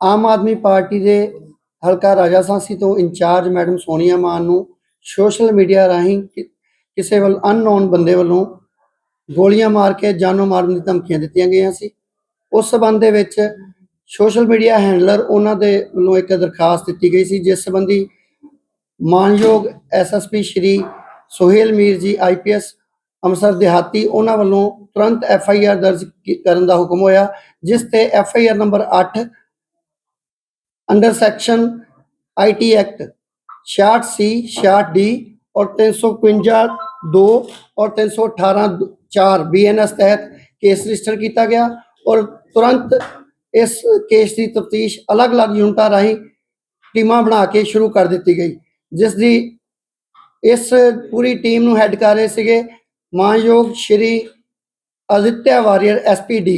Aam Aadmi party ਦੇ ਹਲਕਾ ਰਾਜਾਸਾਂਸੀ ਤੋਂ ਇੰਚਾਰਜ ਮੈਡਮ ਸੋਨੀਆ ਮਾਨ ਨੂੰ ਸੋਸ਼ਲ ਮੀਡੀਆ ਰਾਹੀਂ ਕਿਸੇ ਵੱਲ ਅਨਨੋਨ ਬੰਦੇ ਵੱਲੋਂ ਗੋਲੀਆਂ ਮਾਰ ਕੇ ਜਾਨੋਂ ਮਾਰਨ ਦੀ ਧਮਕੀਆਂ ਦਿੱਤੀਆਂ ਗਈਆਂ ਸੀ। ਉਸ ਸਬੰਧ ਦੇ ਵਿੱਚ ਸੋਸ਼ਲ ਮੀਡੀਆ ਹੈਂਡਲਰ ਉਹਨਾਂ ਦੇ ਵੱਲੋਂ ਇੱਕ ਦਰਖਾਸਤ ਦਿੱਤੀ ਗਈ ਸੀ, ਜਿਸ ਸੰਬੰਧੀ ਮਾਨਯੋਗ ਐਸਐਸਪੀ ਸ਼੍ਰੀ ਸੁਹੇਲ ਮੀਰ ਜੀ ਆਈਪੀਐਸ ਅੰਮ੍ਰਿਤਸਰ ਦਿਹਾਤੀ ਉਹਨਾਂ ਵੱਲੋਂ ਤੁਰੰਤ ਐਫਆਈਆਰ ਦਰਜ ਕਰਨ ਦਾ ਹੁਕਮ ਹੋਇਆ, ਜਿਸ ਤੇ FIR number 8 under section IT act 66 C 66 D और 351 2 और 318 4 ਬੀਐਨਐਸ ਤਹਿਤ ਕੇਸ ਰਜਿਸਟਰ ਕੀਤਾ ਗਿਆ ਔਰ ਤੁਰੰਤ ਇਸ ਕੇਸ ਦੀ ਤਫਤੀਸ਼ ਅਲੱਗ-ਅਲੱਗ ਯੂਨਿਟਾਂ ਰਾਹੀਂ ਟੀਮਾਂ ਬਣਾ ਕੇ ਸ਼ੁਰੂ ਕਰ ਦਿੱਤੀ ਗਈ ਜਿਸ ਦੀ ਇਸ ਪੂਰੀ ਟੀਮ ਨੂੰ ਹੈੱਡ ਕਰ ਰਹੇ ਸੀਗੇ ਮਾਨਯੋਗ ਸ਼੍ਰੀ ਅਦਿੱਤਿਆ ਵਾਰੀਅਰ ਐਸਪੀਡੀ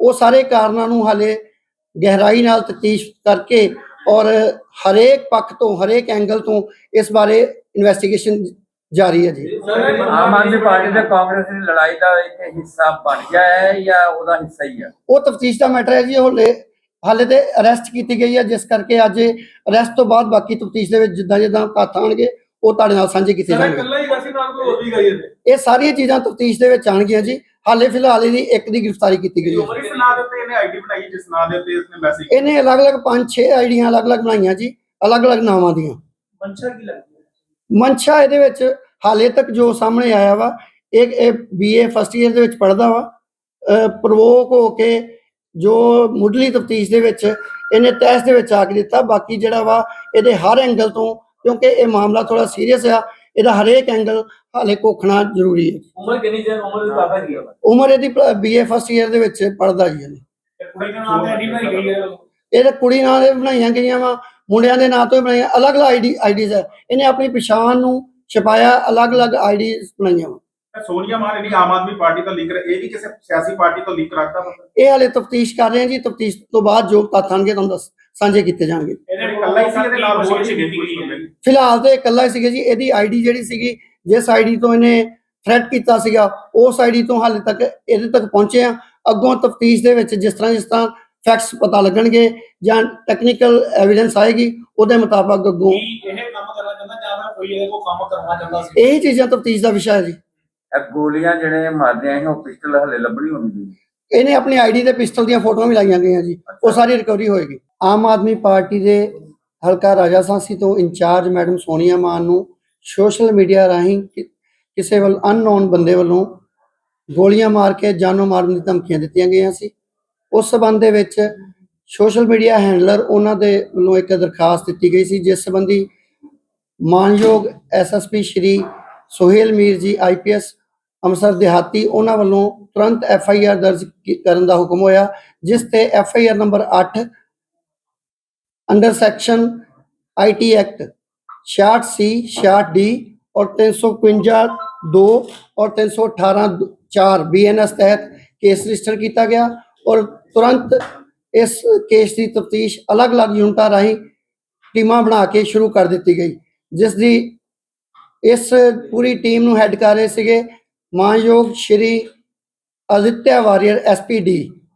ਉਹ ਸਾਰੇ ਕਾਰਨਾਂ ਨੂੰ ਹਾਲੇ ਗਹਿਰਾਈ ਨਾਲ ਤਫਤੀਸ਼ ਕਰਕੇ ਔਰ ਹਰੇਕ ਪੱਖ ਤੋਂ ਹਰੇਕ ਐਂਗਲ ਤੋਂ ਇਸ ਬਾਰੇ ਇਨਵੈਸਟੀਗੇਸ਼ਨ ਜਾਰੀ ਹੈ ਜੀ। ਆਮ ਆਦਮੀ ਪਾਰਟੀ ਤੇ ਕਾਂਗਰਸ ਦੀ ਲੜਾਈ ਦਾ ਇੱਕ ਹਿੱਸਾ ਬਣ ਗਿਆ ਹੈ ਜਾਂ ਉਹਦਾ ਹਿੱਸਾ ਹੀ ਹੈ? ਉਹ ਤਫਤੀਸ਼ ਦਾ ਮੈਟਰ ਹੈ ਜੀ ਹਾਲੇ ਹਾਲੇ ਤੇ ਅਰੈਸਟ ਕੀਤੀ ਗਈ ਹੈ ਜਿਸ ਕਰਕੇ ਅੱਜ ਅਰੈਸਟ ਤੋਂ ਬਾਅਦ ਬਾਕੀ ਤਫਤੀਸ਼ ਦੇ ਵਿੱਚ ਜਿੱਦਾਂ ਜਿੱਦਾਂ ਤੱਥ ਆਉਣਗੇ ਉਹ ਤੁਹਾਡੇ ਨਾਲ ਸਾਂਝੇ ਕੀਤੇ ਜਾਣਗੇ। ਇਹ ਸਾਰੀਆਂ ਚੀਜ਼ਾਂ ਤਫਤੀਸ਼ ਦੇ ਵਿੱਚ ਆਣਗੀਆਂ ਜੀ। ਹਾਲੇ ਫਿਲਹਾਲ ਇਹਦੀ ਇੱਕ ਦੀ ਗ੍ਰਿਫਤਾਰੀ ਕੀਤੀ ਗਈ ਹੈ। ਉਮਰ ਇਸ ਨਾਂ ਦੇ ਉੱਤੇ ਇਹਨੇ ਆਈਡੀ ਬਣਾਈ ਜਿਸ ਨਾਂ ਦੇ ਉੱਤੇ ਇਸਨੇ ਮੈਸੇਜ ਇਹਨੇ ਅਲੱਗ-ਅਲੱਗ ਪੰਜ ਛੇ ਆਈਡੀਆਂ ਅਲੱਗ-ਅਲੱਗ ਬਣਾਈਆਂ ਜੀ ਅਲੱਗ-ਅਲੱਗ ਨਾਵਾਂ ਦੀਆਂ। ਮੰਸ਼ਾ ਕੀ ਲੱਗਦੀ ਹੈ? ਮਨਸ਼ਾ ਇਹਦੇ ਵਿੱਚ ਹਾਲੇ ਤੱਕ ਜੋ ਸਾਹਮਣੇ ਆਇਆ ਵਾ ਇੱਕ ਇਹ ਬੀਏ ਫਸਟ ਇਅਰ ਦੇ ਵਿੱਚ ਪੜਦਾ ਵਾ ਪ੍ਰਵੋਕ ਹੋ ਕੇ ਜੋ ਮੁੱਢਲੀ ਤਫਤੀਸ਼ ਦੇ ਵਿੱਚ ਇਹਨੇ ਟੈਸਟ ਦੇ ਵਿੱਚ ਆ ਕੇ ਦਿੱਤਾ ਬਾਕੀ ਜਿਹੜਾ ਵਾ ਇਹਦੇ ਹਰ ਐਂਗਲ ਤੋਂ ਕਿਉਂਕਿ ਇਹ ਮਾਮਲਾ ਥੋੜਾ ਸੀਰੀਅਸ ਆ ਇਹਦਾ ਹਰੇਕ ਐਂਗਲ ਹਾਲੇ ਕੋਖਣਾ ਜ਼ਰੂਰੀ ਹੈ। ਉਮਰ ਕਿੰਨੀ ਜੇ ਉਮਰ ਦੀ ਕਾਫਾ ਕੀ ਹੈ ਉਮਰ ਇਹਦੀ ਬੀਏ ਫਸਟ ਇਅਰ ਦੇ ਵਿੱਚ ਪੜਦਾ ਜੀ ਇਹਨੇ। ਕੁੜੀ ਦਾ ਨਾਮ ਤੇ ਆਈਡੀ ਬਣਾਈ ਗਈ ਹੈ ਇਹਦੇ ਕੁੜੀ ਨਾਂ ਦੇ ਬਣਾਈਆਂ ਗਈਆਂ ਵਾ ਮੁੰਡਿਆਂ ਦੇ ਨਾਂ ਤੋਂ ਬਣਾਈਆਂ ਅਲੱਗ-ਅਲੱਗ ਆਈਡੀ ਆਈਡੀਜ਼ ਹੈ ਇਹਨੇ ਆਪਣੀ ਪਛਾਣ ਨੂੰ ਛਪਾਇਆ ਅਲੱਗ-ਅਲੱਗ ਆਈਡੀਜ਼ ਬਣਾਈਆਂ ਵਾ। ਇਹ ਸੋਨੀਆ ਮਾਨ ਜਿਹੜੀ ਆਮ ਆਦਮੀ ਪਾਰਟੀ ਤੋਂ ਲੀਕ ਇਹ ਵੀ ਕਿਸੇ ਸਿਆਸੀ ਪਾਰਟੀ ਤੋਂ ਲੀਕ ਰੱਖਦਾ ਇਹ ਹਾਲੇ ਤਫਤੀਸ਼ ਕਰ ਰਹੇ ਹਾਂ ਜੀ ਤਫਤੀਸ਼ ਤੋਂ ਬਾਅਦ ਜੋ ਤੱਥ ਆਉਣਗੇ ਤੁਹਾਨੂੰ ਦੱਸ ਸਾਂਝੇ ਕੀਤੇ ਜਾਣਗੇ। ਇਹਦੇ ਇਕੱਲਾ ਹੀ ਸੀ ਇਹਦੇ ਨਾਲ ਹੋਰ ਵੀ ਕੀਤੀ ਗਈ ਹੈ ਫਿਲਹਾਲ ਤੇ ਇਕੱਲਾ ਹੀ ਸੀਗਾ ਜੀ ਇਹਦੀ ਆਈਡੀ ਜਿਹੜੀ ਸੀਗੀ ਜਿਸ ਆਈਡੀ ਤੋਂ ਇਹਨੇ ਥ੍ਰੈਟ ਕੀਤਾ ਸੀਗਾ ਉਸ ਆਈਡੀ ਤੋਂ ਹਾਲੇ ਤੱਕ ਇਹਦੇ ਤੱਕ ਪਹੁੰਚੇ ਆ। ਅੱਗੋਂ ਤਫਤੀਸ਼ ਦੇ ਵਿੱਚ ਜਿਸ ਤਰ੍ਹਾਂ ਜਿਸ ਤਰ੍ਹਾਂ ਫੈਕਟਸ ਪਤਾ ਲੱਗਣਗੇ ਜਾਂ ਟੈਕਨੀਕਲ ਐਵੀਡੈਂਸ ਆਏਗੀ ਉਹਦੇ ਮੁਤਾਬਕ ਅੱਗੋਂ ਇਹ ਕੰਮ ਕਰਨਾ ਚਾਹੁੰਦਾ ਜਾਂ ਫਿਰ ਕੋਈ ਇਹਦੇ ਕੋਲ ਕੰਮ ਕਰਨਾ ਚਾਹੁੰਦਾ ਸੀ? ਇਹੀ ਚੀਜ਼ਾਂ ਤਫਤੀਸ਼ ਦਾ ਵਿਸ਼ਾ ਹੈ ਜੀ। ਇਹ ਗੋਲੀਆਂ ਜਿਹੜੇ ਮਾਰਦੇ ਆ ਉਹ ਪਿਸਟਲ ਹਲੇ ਲੱਭਣੀ ਹੋਣੀ ਚਾਹੀਦੀ ਇਹਨੇ ਆਪਣੀ ਆਈਡੀ ਤੇ ਪਿਸਟਲ ਦੀਆਂ ਫੋਟੋਆਂ ਵੀ ਲਾਈਆਂ ਗਈਆਂ ਜੀ ਉਹ ਸਾਰੀ ਰਿਕਵਰੀ ਹੋਏਗੀ। ਆਮ ਆਦਮੀ ਪਾਰਟੀ ਦੇ ਹਲਕਾ ਰਾਜਾ ਸਾਂਸੀ ਤੋਂ ਇੰਚਾਰਜ ਮੈਡਮ ਸੋਨੀਆ ਮਾਨ ਨੂੰ ਸੋਸ਼ਲ ਮੀਡੀਆ ਰਾਹੀਂ ਕਿਸੇ ਵੱਲ ਅਨਨੋਨ ਬੰਦੇ ਵੱਲੋਂ ਗੋਲੀਆਂ ਮਾਰ ਕੇ ਜਾਨੋਂ ਮਾਰਨ ਦੀ ਧਮਕੀਆਂ ਦਿੱਤੀਆਂ ਗਈਆਂ ਸੀ। ਉਸ ਸਬੰਧ ਦੇ ਵਿੱਚ ਸੋਸ਼ਲ ਮੀਡੀਆ ਹੈਂਡਲਰ ਉਹਨਾਂ ਦੇ ਵੱਲੋਂ ਇੱਕ ਦਰਖਾਸਤ ਦਿੱਤੀ ਗਈ ਸੀ, ਜਿਸ ਸੰਬੰਧੀ ਮਾਨਯੋਗ ਐਸਐਸਪੀ ਸ਼੍ਰੀ ਸੁਹੇਲ ਮੀਰ ਜੀ ਆਈਪੀਐਸ ਅੰਮ੍ਰਿਤਸਰ ਦਿਹਾਤੀ ਉਹਨਾਂ ਵੱਲੋਂ ਤੁਰੰਤ ਐਫਆਈਆਰ ਦਰਜ ਕਰਨ ਦਾ ਹੁਕਮ ਹੋਇਆ, ਜਿਸ ਤੇ FIR number 8 under section IT act 66 C 66 D और 351 2 और 318 4 ਬੀਐਨਐਸ ਤਹਿਤ ਕੇਸ ਰਜਿਸਟਰ ਕੀਤਾ ਗਿਆ ਔਰ ਤੁਰੰਤ ਇਸ ਕੇਸ ਦੀ ਤਫਤੀਸ਼ ਅਲੱਗ-ਅਲੱਗ ਯੂਨਿਟਾਂ ਰਾਹੀਂ ਟੀਮਾਂ ਬਣਾ ਕੇ ਸ਼ੁਰੂ ਕਰ ਦਿੱਤੀ ਗਈ ਜਿਸ ਦੀ ਇਸ ਪੂਰੀ ਟੀਮ ਨੂੰ ਹੈੱਡ ਕਰ ਰਹੇ ਸੀਗੇ ਮਾਨਯੋਗ ਸ਼੍ਰੀ ਅਦਿੱਤਿਆ ਵਾਰੀਅਰ ਐਸਪੀਡੀ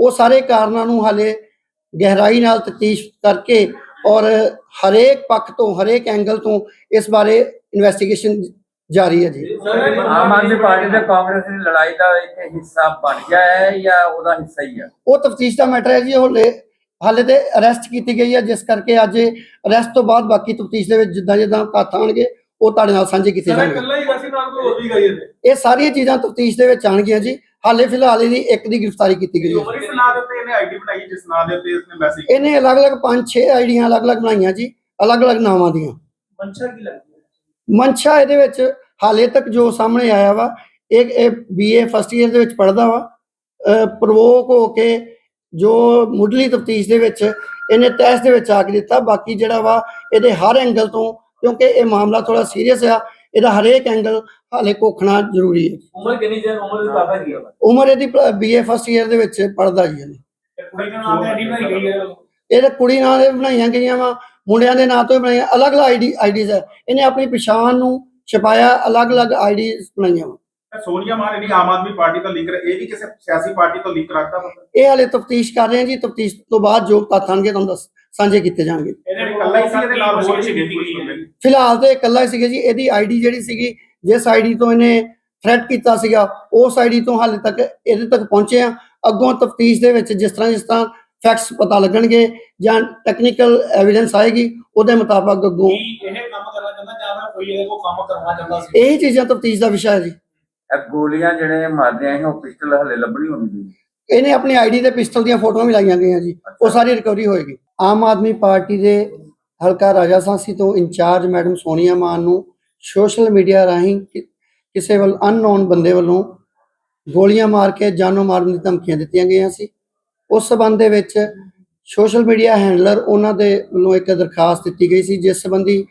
ਉਹ ਸਾਰੇ ਕਾਰਨਾਂ ਨੂੰ ਹਾਲੇ ਗਹਿਰਾਈ ਨਾਲ ਤਫਤੀਸ਼ ਕਰਕੇ ਔਰ ਹਰੇਕ ਪੱਖ ਤੋਂ ਹਰੇਕ ਐਂਗਲ ਤੋਂ ਇਸ ਬਾਰੇ ਇਨਵੈਸਟੀਗੇਸ਼ਨ ਜਾਰੀ ਹੈ ਜੀ। ਆਮ ਆਦਮੀ ਪਾਰਟੀ ਤੇ ਕਾਂਗਰਸ ਦੀ ਲੜਾਈ ਦਾ ਇੱਕ ਹਿੱਸਾ ਬਣ ਗਿਆ ਹੈ ਜਾਂ ਉਹਦਾ ਹਿੱਸਾ ਹੀ ਹੈ? ਉਹ ਤਫਤੀਸ਼ ਦਾ ਮੈਟਰ ਹੈ ਜੀ ਹਾਲੇ ਹਾਲੇ ਤੇ ਅਰੈਸਟ ਕੀਤੀ ਗਈ ਹੈ ਜਿਸ ਕਰਕੇ ਅੱਜ ਅਰੈਸਟ ਤੋਂ ਬਾਅਦ ਬਾਕੀ ਤਫਤੀਸ਼ ਦੇ ਵਿੱਚ ਜਿੱਦਾਂ ਜਿੱਦਾਂ ਤੱਥ ਆਉਣਗੇ ਉਹ ਤੁਹਾਡੇ ਨਾਲ ਸਾਂਝੇ ਕੀਤੇ ਜਾਣਗੇ। ਇਹ ਸਾਰੀਆਂ ਚੀਜ਼ਾਂ ਤਫਤੀਸ਼ ਦੇ ਵਿੱਚ ਆਉਣਗੀਆਂ ਜੀ। ਹਾਲੇ ਫਿਲਹਾਲ ਇਹਦੀ ਇੱਕ ਦੀ ਗ੍ਰਿਫਤਾਰੀ ਕੀਤੀ ਗਈ ਹੈ। ਕਿਸ ਨਾਂ ਦੇ ਉੱਤੇ ਇਹਨੇ ਆਈਡੀ ਬਣਾਈ ਜਿਸ ਨਾਂ ਦੇ ਉੱਤੇ ਇਸਨੇ ਮੈਸੇਜ ਇਹਨੇ ਅਲੱਗ-ਅਲੱਗ 5-6 ਆਈਡੀਆਂ ਅਲੱਗ-ਅਲੱਗ ਬਣਾਈਆਂ ਜੀ ਅਲੱਗ-ਅਲੱਗ ਨਾਵਾਂ ਦੀਆਂ। ਮਨਸ਼ਾ ਕੀ ਲੱਗਦੀ ਹੈ? ਮਨਸ਼ਾ ਇਹਦੇ ਵਿੱਚ ਹਾਲੇ ਤੱਕ ਜੋ ਸਾਹਮਣੇ ਆਇਆ ਵਾ ਇਹ ਇਹ ਬੀਏ ਫਸਟ ਇਅਰ ਦੇ ਵਿੱਚ ਪੜਦਾ ਵਾ ਪ੍ਰਵੋਕ ਹੋ ਕੇ ਜੋ ਮੁੱਢਲੀ ਤਫਤੀਸ਼ ਦੇ ਵਿੱਚ ਇਹਨੇ ਟੈਸਟ ਦੇ ਵਿੱਚ ਆ ਕੇ ਦਿੱਤਾ ਬਾਕੀ ਜਿਹੜਾ ਵਾ ਇਹਦੇ ਹਰ ਐਂਗਲ ਤੋਂ ਕਿਉਂਕਿ ਇਹ ਮਾਮਲਾ ਥੋੜਾ ਸੀਰੀਅਸ ਆ ਇਹਦਾ ਹਰੇਕ ਐਂਗਲ ਹਾਲੇ ਕੋਖਣਾ ਜ਼ਰੂਰੀ ਹੈ। ਉਮਰ ਕਿੰਨੀ ਜੇ? ਉਮਰ ਦੀ ਕੀ ਹੈ ਉਮਰ ਇਹਦੀ ਬੀਏ ਫਸਟ ਇਅਰ ਦੇ ਵਿੱਚ ਪੜਦਾ ਜੀ ਇਹਨੇ। ਕੁੜੀ ਦਾ ਨਾਮ ਤੇ ਆਈਡੀ ਬਣਾਈ ਗਈ ਹੈ ਇਹਦੇ ਕੁੜੀ ਨਾਂ ਦੇ ਬਣਾਈਆਂ ਗਈਆਂ ਵਾ ਮੁੰਡਿਆਂ ਦੇ ਨਾਂ ਤੋਂ ਹੀ ਬਣਾਈਆਂ ਅਲੱਗ-ਅਲੱਗ ਆਈਡੀ ਆਈਡੀਜ਼ ਹੈ। ਇਹਨੇ ਆਪਣੀ ਪਛਾਣ ਨੂੰ ਛਪਾਇਆ ਅਲੱਗ-ਅਲੱਗ ਆਈਡੀਜ਼ ਬਣਾਈਆਂ ਵਾ। ਸੋਨੀਆ ਮਾਨ ਜਿਹੜੀ ਆਮ ਆਦਮੀ ਪਾਰਟੀ ਤੋਂ ਲਿੰਕ ਇਹ ਵੀ ਕਿਸੇ ਸਿਆਸੀ ਪਾਰਟੀ ਤੋਂ ਲਿੰਕ ਰੱਖਦਾ ਵਾ? ਇਹ ਹਾਲੇ ਤਫਤੀਸ਼ ਕਰ ਰਹੇ ਹਾਂ ਜੀ ਤਫਤੀਸ਼ ਤੋਂ ਬਾਅਦ ਜੋ ਤੱਥ ਆਉਣਗੇ ਤੁਹਾਨੂੰ ਦੱਸ ਸਾਂਝੇ ਕੀਤੇ ਜਾਣਗੇ। ਇਹਦੇ ਇਕੱਲਾ ਹੀ ਸੀ ਇਹਦੇ ਨਾਲ ਹੋਰ ਵੀ ਗਈ ਫਿਲਹਾਲ ਤੇ ਇਕੱਲਾ ਹੀ ਸੀਗਾ ਜੀ ਇਹਦੀ ਆਈਡੀ ਜਿਹੜੀ ਸੀਗੀ ਜਿਸ ਆਈਡੀ ਤੋਂ ਇਹਨੇ ਥ੍ਰੈਟ ਕੀਤਾ ਸੀਗਾ ਉਸ ਆਈਡੀ ਤੋਂ ਹਾਲੇ ਤੱਕ ਇਹਦੇ ਤੱਕ ਪਹੁੰਚੇ ਆ ਅੱਗੋਂ ਤਫਤੀਸ਼ ਦੇ ਵਿੱਚ ਜਿਸ ਤਰ੍ਹਾਂ ਜਿਸ ਤਰ੍ਹਾਂ ਫੈਕਟਸ ਪਤਾ ਲੱਗਣਗੇ ਜਾਂ ਟੈਕਨੀਕਲ ਐਵੀਡੈਂਸ ਆਏਗੀ ਉਹਦੇ ਮੁਤਾਬਕ ਅੱਗੋਂ ਇਹ ਕੰਮ ਕਰਨਾ ਚਾਹੁੰਦਾ ਜਾਂ ਫਿਰ ਕੋਈ ਇਹਦੇ ਕੋਲ ਕੰਮ ਕਰਵਾਉਣਾ ਚਾਹੁੰਦਾ ਸੀ? ਇਹ ਚੀਜ਼ਾਂ ਤਫਤੀਸ਼ ਦਾ ਵਿਸ਼ਾ ਹੈ ਜੀ। ਇਹ ਗੋਲੀਆਂ ਜਿਹੜੇ ਮਾਰਦੇ ਆ ਉਹ ਪਿਸਟਲ ਹਲੇ ਲੱਭਣੀ ਹੋਣੀ ਚਾਹੀਦੀ ਇਹਨੇ ਆਪਣੀ ਆਈਡੀ ਤੇ ਪਿਸਟਲ ਦੀਆਂ ਫੋਟੋਆਂ ਵੀ ਲਾਈਆਂ ਗਈਆਂ ਜੀ ਉਹ ਸਾਰੀ ਰਿਕਵਰੀ ਹੋਏਗੀ। ਆਮ ਆਦਮੀ ਪਾਰਟੀ ਦੇ ਹਲਕਾ ਰਾਜਾਸਾਂਸੀ ਤੋਂ ਇੰਚਾਰਜ ਮੈਡਮ ਸੋਨੀਆ ਮਾਨ ਨੂੰ ਸੋਸ਼ਲ ਮੀਡੀਆ ਰਾਹੀਂ ਕਿਸੇ ਵੱਲ ਅਨਨੋਨ ਬੰਦੇ ਵੱਲੋਂ ਗੋਲੀਆਂ ਮਾਰ ਕੇ ਜਾਨੋਂ ਮਾਰਨ ਦੀ ਧਮਕੀਆਂ ਦਿੱਤੀਆਂ ਗਈਆਂ ਸੀ। ਉਸ ਸਬੰਧ ਦੇ ਵਿੱਚ ਸੋਸ਼ਲ ਮੀਡੀਆ ਹੈਂਡਲਰ ਉਹਨਾਂ ਦੇ ਵੱਲੋਂ ਇੱਕ ਦਰਖਾਸਤ ਦਿੱਤੀ ਗਈ ਸੀ, ਜਿਸ ਸੰਬੰਧੀ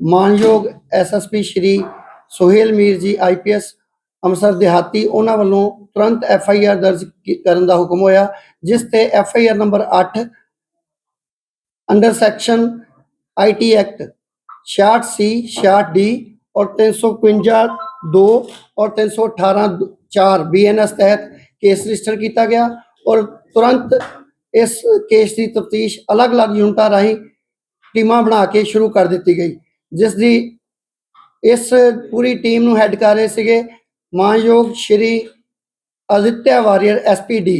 ਮਾਨਯੋਗ ਐਸਐਸਪੀ ਸ਼੍ਰੀ ਸੁਹੇਲ ਮੀਰ ਜੀ ਆਈਪੀਐਸ ਅੰਮ੍ਰਿਤਸਰ ਦਿਹਾਤੀ ਉਹਨਾਂ ਵੱਲੋਂ ਤੁਰੰਤ ਐਫ ਆਈ ਆਰ ਦਰਜ ਕਰਨ ਦਾ ਹੁਕਮ ਹੋਇਆ, ਜਿਸ ਤੇ F I R number 8 under section IT act 66 C 66 D और 351 2 और 318 4 ਬੀਐਨਐਸ ਤਹਿਤ ਕੇਸ ਰਜਿਸਟਰ ਕੀਤਾ ਗਿਆ ਔਰ ਤੁਰੰਤ ਇਸ ਕੇਸ ਦੀ ਤਫਤੀਸ਼ ਅਲੱਗ-ਅਲੱਗ ਯੂਨਿਟਾਂ ਰਾਹੀਂ ਟੀਮਾਂ ਬਣਾ ਕੇ ਸ਼ੁਰੂ ਕਰ ਦਿੱਤੀ ਗਈ ਜਿਸ ਦੀ ਇਸ ਪੂਰੀ ਟੀਮ ਨੂੰ ਹੈੱਡ ਕਰ ਰਹੇ ਸੀਗੇ ਮਾਨਯੋਗ ਸ਼੍ਰੀ ਅਦਿੱਤਿਆ ਵਾਰੀਅਰ ਐਸਪੀਡੀ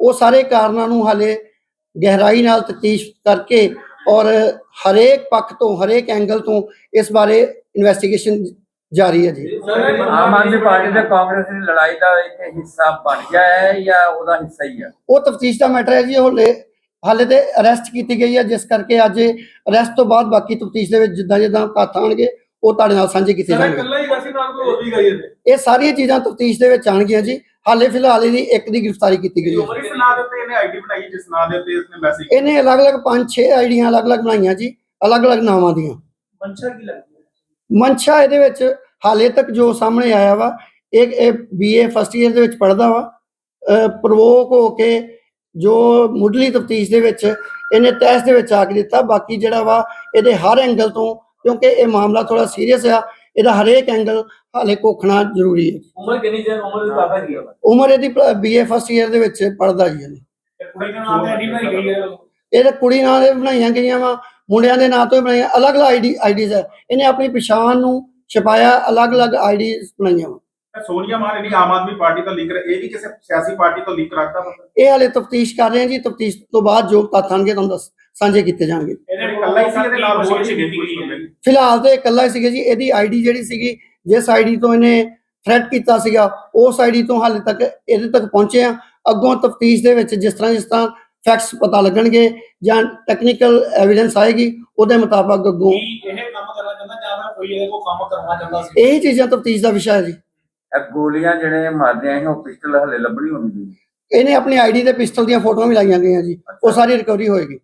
ਉਹ ਸਾਰੇ ਕਾਰਨਾਂ ਨੂੰ ਹਾਲੇ ਗਹਿਰਾਈ ਨਾਲ ਤਫਤੀਸ਼ ਕਰਕੇ ਔਰ ਹਰੇਕ ਪੱਖ ਤੋਂ ਹਰੇਕ ਐਂਗਲ ਤੋਂ ਇਸ ਬਾਰੇ ਇਨਵੈਸਟੀਗੇਸ਼ਨ ਜਾਰੀ ਹੈ ਜੀ। ਆਮ ਆਦਮੀ ਪਾਰਟੀ ਤੇ ਕਾਂਗਰਸ ਦੀ ਲੜਾਈ ਦਾ ਇੱਕ ਹਿੱਸਾ ਬਣ ਗਿਆ ਹੈ ਜਾਂ ਉਹਦਾ ਹਿੱਸਾ ਹੀ ਹੈ? ਉਹ ਤਫਤੀਸ਼ ਦਾ ਮੈਟਰ ਹੈ ਜੀ ਹਾਲੇ ਹਾਲੇ ਤੇ ਅਰੈਸਟ ਕੀਤੀ ਗਈ ਹੈ ਜਿਸ ਕਰਕੇ ਅੱਜ ਅਰੈਸਟ ਤੋਂ ਬਾਅਦ ਬਾਕੀ ਤਫਤੀਸ਼ ਦੇ ਵਿੱਚ ਜਿੱਦਾਂ ਜਿੱਦਾਂ ਤੱਥ ਆਉਣਗੇ ਉਹ ਤੁਹਾਡੇ ਨਾਲ ਸਾਂਝੇ ਕੀਤੇ ਜਾਣਗੇ। ਇਹ ਸਾਰੀਆਂ ਚੀਜ਼ਾਂ ਤਫਤੀਸ਼ ਦੇ ਵਿੱਚ ਆਉਣਗੀਆਂ ਜੀ। ਹਾਲੇ ਫਿਲਹਾਲ ਇਹਦੀ ਇੱਕ ਦੀ ਗ੍ਰਿਫਤਾਰੀ ਕੀਤੀ ਗਈ ਹੈ। ਕਿਸ ਨਾਂ ਦੇ ਉੱਤੇ ਇਹਨੇ ਆਈਡੀ ਬਣਾਈ ਜਿਸ ਨਾਂ ਦੇ ਉੱਤੇ ਇਸਨੇ ਮੈਸੇਜ ਇਹਨੇ ਅਲੱਗ-ਅਲੱਗ 5-6 ਆਈਡੀਆਂ ਅਲੱਗ-ਅਲੱਗ ਬਣਾਈਆਂ ਜੀ ਅਲੱਗ-ਅਲੱਗ ਨਾਵਾਂ ਦੀਆਂ। ਮਨਸ਼ਾ ਕੀ ਲੱਗਦੀ ਹੈ? ਮਨਸ਼ਾ ਇਹਦੇ ਵਿੱਚ ਹਾਲੇ ਤੱਕ ਜੋ ਸਾਹਮਣੇ ਆਇਆ ਵਾ ਇਹ ਇਹ ਬੀਏ ਫਸਟ ਇਅਰ ਦੇ ਵਿੱਚ ਪੜਦਾ ਵਾ ਪ੍ਰਵੋਕ ਹੋ ਕੇ ਜੋ ਮੁੱਢਲੀ ਤਫਤੀਸ਼ ਦੇ ਵਿੱਚ ਇਹਨੇ ਟੈਸਟ ਦੇ ਵਿੱਚ ਆ ਕੇ ਦਿੱਤਾ ਬਾਕੀ ਜਿਹੜਾ ਵਾ ਇਹਦੇ ਹਰ ਐਂਗਲ ਤੋਂ ਕਿਉਂਕਿ ਇਹ ਮਾਮਲਾ ਥੋੜਾ ਸੀਰੀਅਸ ਆ ਇਹਦਾ ਹਰੇਕ ਐਂਗਲ ਹਾਲੇ ਕੋਖਣਾ ਜ਼ਰੂਰੀ ਹੈ। ਉਮਰ ਕਿੰਨੀ ਜੇ ਉਮਰ ਦੀ ਕੀ ਹੈ? ਉਮਰ ਇਹਦੀ ਬੀਏ ਫਸਟ ਇਅਰ ਦੇ ਵਿੱਚ ਪੜਦਾ ਜੀ ਇਹਨੇ ਕੁੜੀ ਦਾ ਨਾਮ ਤੇ ਆਈਡੀ ਬਣਾਈ ਗਈ ਹੈ। ਇਹਦੇ ਕੁੜੀ ਨਾਂ ਦੇ ਬਣਾਈਆਂ ਗਈਆਂ ਵਾ ਮੁੰਡਿਆਂ ਦੇ ਨਾਂ ਤੋਂ ਬਣਾਈਆਂ ਅਲੱਗ-ਅਲੱਗ ਆਈਡੀ ਆਈਡੀਜ਼ ਹੈ। ਇਹਨੇ ਆਪਣੀ ਪਛਾਣ ਨੂੰ ਛਪਾਇਆ ਅਲੱਗ-ਅਲੱਗ ਆਈਡੀਜ਼ ਬਣਾਈਆਂ ਵਾ। ਸੋਨੀਆ ਮਾਨ ਜਿਹੜੀ ਆਮ ਆਦਮੀ ਪਾਰਟੀ ਤੋਂ ਲਿੰਕ ਇਹ ਵੀ ਕਿਸੇ ਸਿਆਸੀ ਪਾਰਟੀ ਤੋਂ ਲਿੰਕ ਰੱਖਦਾ ਇਹ ਹਾਲੇ ਤਫਤੀਸ਼ ਕਰ ਰਹੇ ਹਾਂ ਜੀ ਤਫਤੀਸ਼ ਤੋਂ ਬਾਅਦ ਜੋ ਤੱਥ ਆਉਣਗੇ ਤੁਹਾਨੂੰ ਦੱਸ ਸਾਂਝੇ ਕੀਤੇ ਜਾਣਗੇ। ਇਹਦੇ ਇਕੱਲਾ ਹੀ ਸੀ ਇਹਦੇ ਨਾਲ ਹੋਰ ਵੀ ਫਿਲਹਾਲ ਤੇ ਇਕੱਲਾ ਹੀ ਸੀਗਾ ਜੀ ਇਹਦੀ ਆਈਡੀ ਜਿਹੜੀ ਸੀਗੀ ਜਿਸ ਆਈਡੀ ਤੋਂ ਇਹਨੇ ਥ੍ਰੈਟ ਕੀਤਾ ਸੀਗਾ ਉਸ ਆਈਡੀ ਤੋਂ ਹਾਲੇ ਤੱਕ ਇਹਦੇ ਤੱਕ ਪਹੁੰਚੇ ਆ। ਅੱਗੋਂ ਤਫਤੀਸ਼ ਦੇ ਵਿੱਚ ਜਿਸ ਤਰ੍ਹਾਂ ਜਿਸ ਤਰ੍ਹਾਂ ਫੈਕਟਸ ਪਤਾ ਲੱਗਣਗੇ ਜਾਂ ਟੈਕਨੀਕਲ ਐਵੀਡੈਂਸ ਆਏਗੀ ਉਹਦੇ ਮੁਤਾਬਕ ਅੱਗੋਂ ਇਹ ਕੰਮ ਕਰਨਾ ਚਾਹੁੰਦਾ ਜਾਂ ਫਿਰ ਕੋਈ ਇਹਦੇ ਕੋਲ ਕੰਮ ਕਰਵਾਉਣਾ ਚਾਹੁੰਦਾ ਸੀ? ਇਹੀ ਚੀਜ਼ਾਂ ਤਫਤੀਸ਼ ਦਾ ਵਿਸ਼ਾ ਹੈ ਜੀ। ਇਹ ਗੋਲੀਆਂ ਜਿਹੜੇ ਮਾਰਦੇ ਆ ਉਹ ਪਿਸਟਲ ਹਲੇ ਲੱਭਣੀ ਹੋਣੀ ਇਹਨੇ ਆਪਣੀ ਆਈਡੀ ਤੇ ਪਿਸਟਲ ਦੀਆਂ ਫੋਟੋਆਂ ਵੀ ਲਾਈਆਂ ਗਈਆਂ ਜੀ ਉਹ ਸਾਰੀ ਰਿਕਵਰੀ ਹੋਏਗੀ।